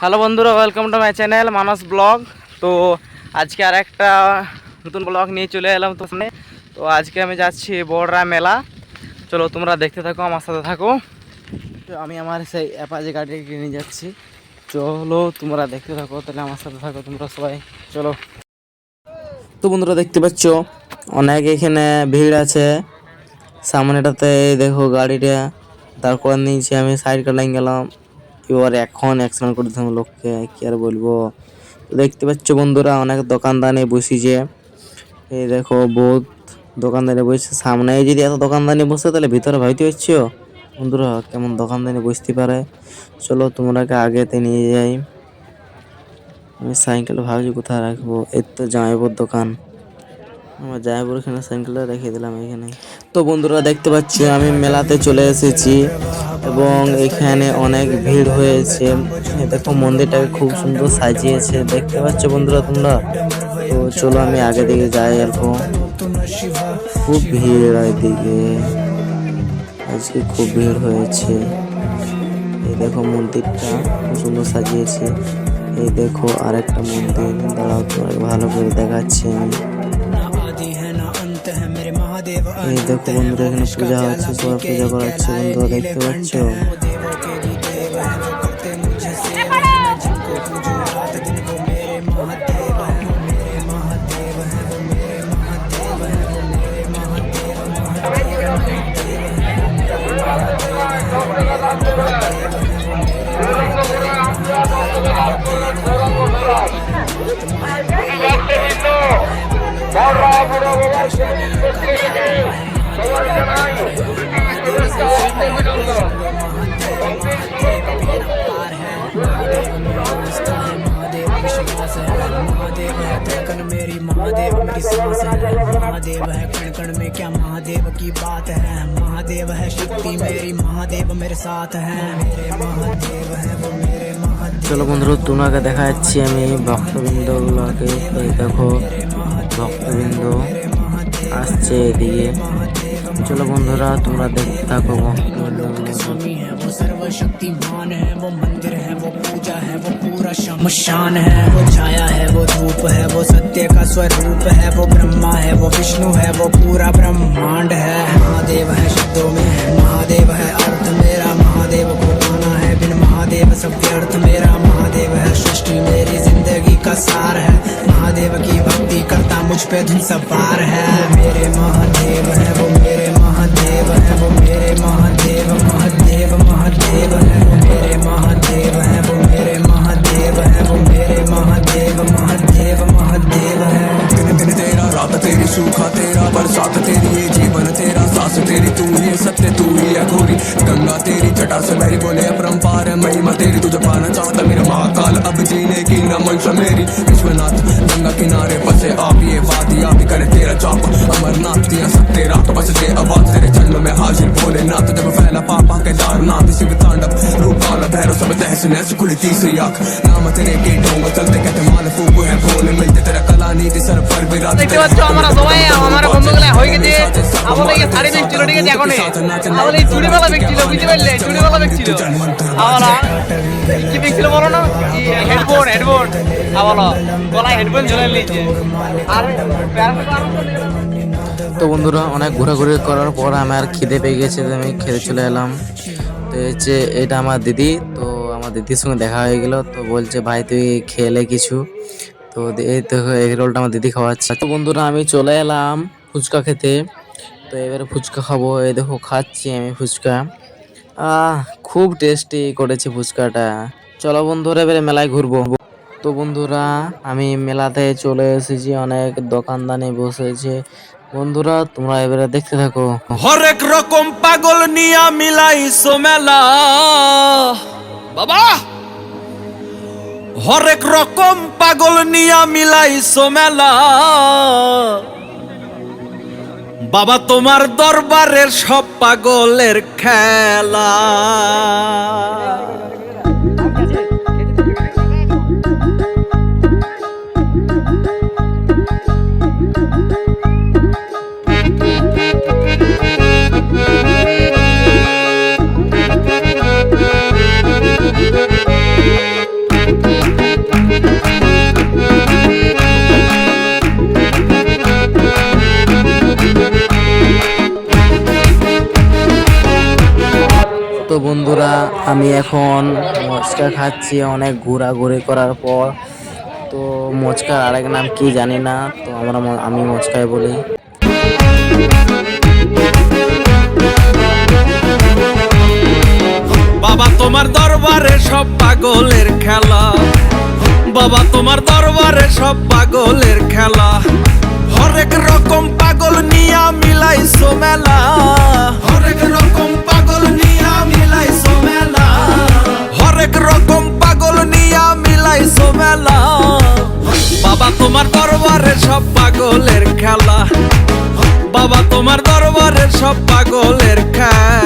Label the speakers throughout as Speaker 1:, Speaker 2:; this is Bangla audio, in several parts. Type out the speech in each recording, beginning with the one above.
Speaker 1: হ্যালো বন্ধুরা welcome to my channel Manas blog তো আজকে আর একটা নতুন ব্লগ নিয়ে চলে এলাম তো তো আজকে আমি যাচ্ছি বড়রা মেলা। চলো তোমরা দেখতে থাকো, আমার সাথে থাকো। আমি আমার সেই অ্যাপাজে গাড়িকে নিয়ে যাচ্ছি। চলো তোমরা দেখতে থাকো, তাহলে আমার সাথে থাকো তোমরা সবাই। চলো। তো বন্ধুরা, দেখতে পাচ্ছ, অনেক এখানে ভিড় আছে। সামনেটাতে দেখো গাড়িটা, তারপর নিয়েছি আমি সাইড কাটাই গেলাম। এবার এখন অ্যাক্সিডেন্ট করে দিতাম লোককে, কি আর বলব? দেখতে পাচ্ছ বন্ধুরা, অনেক দোকানদানি বসেছে। এই দেখো, বহুত দোকানদানি বসছে। সামনে যদি এত দোকানদানি বসে, তাহলে ভিতরে ভাইতে পারছ বন্ধুরা, কেমন দোকানদানি বসতে পারে? চলো তোমরাকে আগেতে নিয়ে যাই। আমি সাইকেল ভাবছি কোথায় রাখব? এই তো জামাইপুর দোকান। আমার জামাইপুর এখানে সাইকেলটা রেখে দিলাম এখানে। তো বন্ধুরা দেখতে পাচ্ছি, আমি মেলাতে চলে এসেছি এবং এখানে অনেক ভিড় হয়েছে। দেখো মন্দিরটাকে খুব সুন্দর সাজিয়েছে। দেখতে পাচ্ছ বন্ধুরা তোমরা? তো চলো আমি আগে দিকে যাই অল্প খুব ভিড় এদিকে। আজকে খুব ভিড় হয়েছে। এই দেখো মন্দিরটা খুব সুন্দর সাজিয়েছে। এই দেখো আরেকটা মন্দির। দাঁড়াও তোমাকে ভালো করে দেখাচ্ছি আমি। এই দেখো বন্ধুরা এখানে পূজা হচ্ছে সবার পূজা করাচ্ছে বন্ধুরা দেখতে পাচ্ছ
Speaker 2: I'm महादेव मेरी है महादेव है कण कण में क्या महादेव की बात है महादेव है शक्ति मेरी महादेव मेरे साथ है मेरे महादेव है वो
Speaker 1: চলো বন্ধুরা তোমাকে দেখা যাচ্ছি আমি ভক্তবৃন্দগুলোকে এই দেখো ভক্তবৃন্দ আসছে এদিকে চলো বন্ধুরা তোমরা দেখতে থাকো ভক্তবৃন্দগুলোকে
Speaker 2: स्वामी है वो सर्वशक्तिमान है वो मंदिर है वो पूजा है वो पूरा शमशान है वो छाया है वो धूप है वो सत्य का स्वरूप है वो ब्रह्मा है वो विष्णु है वो पूरा ब्रह्मांड है महादेव है शब्दों में है महादेव सब व्यर्थ मेरा महादेव है। सृष्टि मेरी ज़िंदगी का सार है। महादेव की भक्ति करता मुझ पे धुन सवार है। मेरे महादेव है, वो मेरे महादेव है, वो मेरे महादेव महादेव महादेव है। वो मेरे महादेव है, वो मेरे महादेव है, वो मेरे महादेव महादेव महादेव है।
Speaker 3: दिन दिन तेरा, रात तेरी सूखा, तेरा बरसात तेरी जीवन, तेरा सांस तेरी तू ही सत्य तू ही गोरी गंगा तेरी जटा से मेरी बोले जाप अमरनाथ दिया सब तेरा बस दे आवाज़ तेरे जन्म में हाजिर भोलेनाथ, जब फैला पापा के दारनाथ, शिव तांडव, रूप काला भैरव, सब तहस नहस खुली तीसरी आँख। नाम तेरे के ढोंग चलते कहते माल फूक है, भोले मिलते
Speaker 4: দেখতে পাচ্ছ আমরা সবাই আমার বন্ধুগুলা হয়ে গেছে। আমাদের এই শাড়ি দেখছিল ঠিক আছে এখন আমাদের এই চুড়িওয়ালা দেখছিল বুঝতে পারলে চুড়িওয়ালা দেখছিল আমরা কি দেখছিল বলো না? হেডফোন হেডফোন বলো গলায় হেডফোন ঝুলে নিয়েছে। আর
Speaker 1: তো বন্ধুরা অনেক ঘোরাঘুরি করার পর আমার খিদে পেয়ে গেছে তো আমি খেতে চলে এলাম। তো হচ্ছে এটা আমার দিদি তো আমার দিদির সঙ্গে দেখা হয়ে গেল। তো বলছে ভাই তুই খেলে কিছু? তো এই তো এগ রোলটা আমার দিদি খাওয়াচ্ছে। তো বন্ধুরা, আমি চলে এলাম ফুচকা খেতে। তো এবারে ফুচকা খাব। এই দেখো, খাচ্ছি আমি ফুচকা। আহ, খুব টেস্টি করেছে ফুচকাটা। চলো বন্ধুরা, এবারে মেলায় ঘুরবো। তো বন্ধুরা, আমি মেলাতে চলে এসেছি। অনেক দোকানদানি বসেছে। বন্ধুরা, তোমরা এবারে দেখতে থাকো।
Speaker 5: হরেক রকম পাগল নিয়া মিলাইছো মেলা। বাবা! হরেক রকম পাগল নিয়া মিলাইছো মেলা বাবা তোমার দরবারের সব পাগলের খেলা।
Speaker 1: আমি এখন মচকা খাচ্ছি অনেক ঘোরাঘুরি করার পর। তো মচকার আরেক নাম কি জানি না, তো আমরা আমি মচকায় বলি।
Speaker 5: বাবা তোমার দরবারে সব পাগলের খেলা। বাবা তোমার দরবারে সব পাগলের খেলা। হরেক রকম পাগল নিয়া মিলাইছো মেলা। হরেক রকম দরবারে সব পাগলের খেলা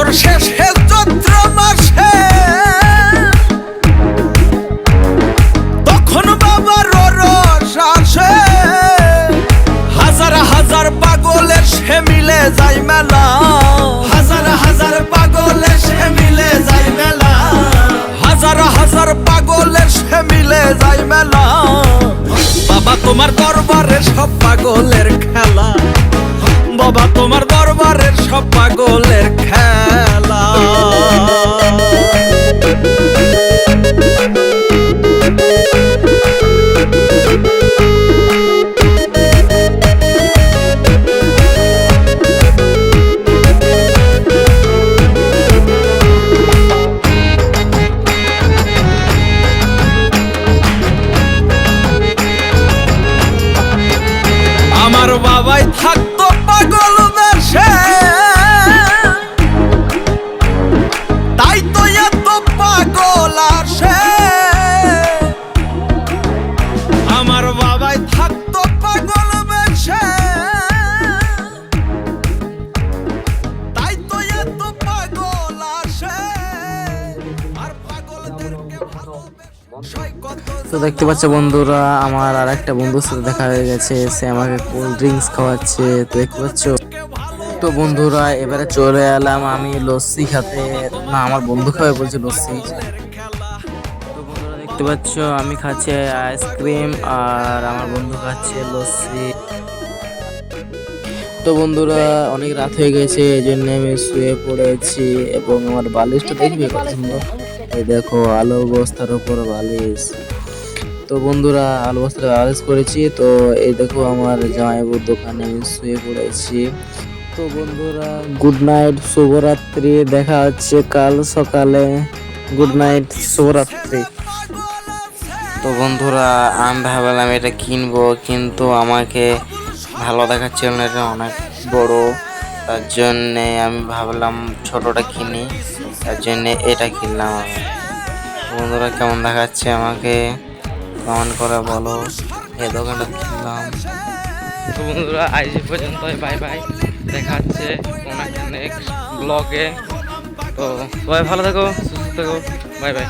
Speaker 5: বছর শেষে চৈত্র মাসে। তখন বাবার শ্বাসে হাজার হাজার পাগলের সে মিলে যায় মেলা। হাজার হাজার পাগলের সে মিলে যায় মেলা। হাজার হাজার পাগলের সে মিলে যায় মেলা। বাবা তোমার দরবারে সব পাগলের খেলা। বাবা তোমার দরবারের সব পাগলের খেলা।
Speaker 1: দেখতে পাচ্ছ বন্ধুরা, আমার আর একটা বন্ধুর সাথে দেখা হয়ে গেছে। সে আমাকে কোল্ড ড্রিঙ্কস খাওয়াচ্ছে, তো দেখতে পাচ্ছ? তো বন্ধুরা, এবারে চলে এলাম আমি লস্যি খাতে। না, আমার বন্ধু খাবে বলছে লস্যি। তো বন্ধুরা, দেখতে পাচ্ছ, আমি খাচ্ছি আইসক্রিম আর আমার বন্ধু খাচ্ছে লস্যি। তো বন্ধুরা, অনেক রাত হয়ে গেছে এই জন্য আমি শুয়ে পড়েছি এবং আমার বালিশটা দেখবে সুন্দর। এই দেখো, আলো বস্তার উপর বালিশ। তো বন্ধুরা, আলো বস্তার বালিশ করেছি। তো এই দেখো আমার জামাইবুর দোকানে আমি শুয়ে পড়েছি। তো বন্ধুরা গুড নাইট শুভরাত্রি। দেখা হচ্ছে কাল সকালে। গুড নাইট শুভরাত্রি। তো বন্ধুরা, আমি ভাবলাম এটা কিনবো, কিন্তু আমাকে ভালো দেখাচ্ছিল না এটা অনেক বড়। তার জন্যে আমি ভাবলাম ছোটোটা কিনি, তার জন্যে এটা কিনলাম আমি। বন্ধুরা, কেমন দেখাচ্ছে আমাকে? কমেন্ট করে বলো। এই দোকানটা কিনলাম তো বন্ধুরা, আজ পর্যন্ত বাই বাই। দেখা হচ্ছে নেক্সট ব্লগে তো সবাই ভালো থাকো, সুস্থ থাকো। Bye bye.